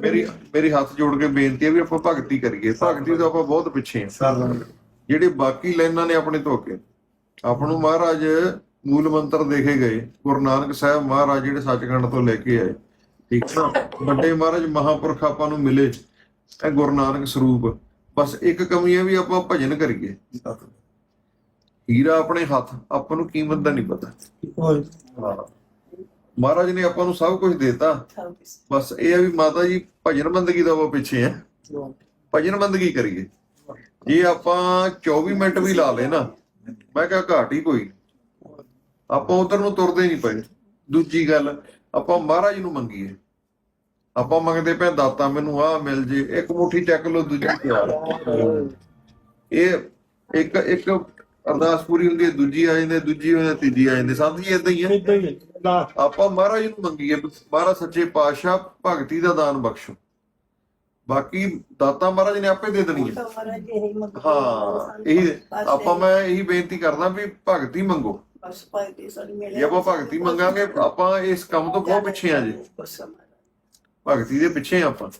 ਮੇਰੀ ਮੇਰੀ ਹੱਥ ਜੋੜ ਕੇ ਬੇਨਤੀ ਹੈ ਵੀ ਆਪਾਂ ਭਗਤੀ ਕਰੀਏ। ਭਗਤੀ ਤੋਂ ਆਪਾਂ ਬਹੁਤ ਪਿੱਛੇ ਹਾਂ। ਜਿਹੜੇ ਬਾਕੀ ਲਾਈਨਾਂ ਨੇ ਆਪਣੇ ਧੋਕੇ ਆਪਾਂ ਨੂੰ ਮਹਾਰਾਜ ਮੂਲ ਮੰਤਰ ਦੇਖੇ ਗਏ। ਗੁਰੂ ਨਾਨਕ ਸਾਹਿਬ ਮਹਾਰਾਜ ਜਿਹੜੇ ਸੱਚਖੰਡ ਤੋਂ ਲੈ ਕੇ ਆਏ। ਠੀਕ ਹੈ ਨਾ? ਵੱਡੇ ਮਹਾਰਾਜ ਮਹਾਪੁਰਖ ਆਪਾਂ ਨੂੰ ਮਿਲੇ। ਇਹ ਗੁਰੂ ਨਾਨਕ ਸਰੂਪ। ਬਸ ਇੱਕ ਕਮੀ ਹੈ ਵੀ ਆਪਾਂ ਭਜਨ ਕਰੀਏ। ਹੀਰਾ ਆਪਣੇ ਹੱਥ ਆਪਾਂ ਨੂੰ ਕੀਮਤ ਦਾ ਨਹੀਂ ਪਤਾ। ਮਹਾਰਾਜ ਨੇ ਆਪਾਂ ਨੂੰ ਸਭ ਕੁਝ ਦਿੱਤਾ। ਬਸ ਇਹ ਹੈ ਵੀ ਮਾਤਾ ਜੀ ਭਜਨ ਬੰਦਗੀ ਦਾ ਉਹ ਪਿੱਛੇ ਹੈ ਭਜਨ ਬੰਦਗੀ ਕਰੀਏ। ਜੇ ਆਪਾਂ 24 ਮਿੰਟ ਵੀ ਲਾ ਲੇ ਨਾ ਮੈਂ ਕਿਹਾ ਘਾਟ ਹੀ ਕੋਈ ਆਪਾਂ ਉਧਰ ਨੂੰ ਤੁਰਦੇ ਨਹੀਂ ਪਏ। ਦੂਜੀ ਗੱਲ ਆਪਾਂ ਮਹਾਰਾਜ ਨੂੰ ਮੰਗੀਏ। ਆਪਾਂ ਮੰਗਦੇ ਪਏ ਦਾਤਾ ਮੈਨੂੰ ਆਹ ਮਿਲ ਜੇ ਇੱਕ ਮੁਠੀ ਚੱਕ ਲੋ ਦੂਜੀ ਇਹ ਇੱਕ ਇੱਕ ਅਰਦਾਸ ਪੂਰੀ ਹੁੰਦੀ ਹੈ ਦੂਜੀ ਆ ਜਾਂਦੀ ਹੈ, ਦੂਜੀ ਹੋ ਜਾਂਦੀ ਹੈ, ਤੀਜੀ ਆ ਜਾਂਦੀ ਹੈ। ਸੰਤ ਜੀ ਇਦਾਂ ਹੀ ਹੈ। ਇਦਾਂ ਹੀ ਆਪਾਂ ਮਹਾਰਾਜ ਨੂੰ ਮੰਗੀਏ ਮਹਾਰਾਜ ਸੱਚੇ ਪਾਤਸ਼ਾਹ ਭਗਤੀ ਦਾ ਦਾਨ ਬਖਸ਼ੋ। ਬਾਕੀ ਦਾਤਾ ਮਹਾਰਾਜ ਨੇ ਆਪੇ ਦੇ ਦੇਣੀ ਹੈ ਹਾਂ ਇਹੀ ਆਪਾਂ ਮੈਂ ਇਹੀ ਬੇਨਤੀ ਕਰਦਾ ਵੀ ਭਗਤੀ ਮੰਗੋ। ਬਸ ਭਗਤੀ ਸਾਡੀ ਮਿਲੇ। ਜੇ ਆਪਾਂ ਭਗਤੀ ਮੰਗਾਂਗੇ ਆਪਾਂ ਇਸ ਕੰਮ ਤੋਂ ਬਹੁਤ ਪਿੱਛੇ ਆ ਜੀ। ਭਗਤੀ ਦੇ ਪਿੱਛੇ ਆਪਾਂ।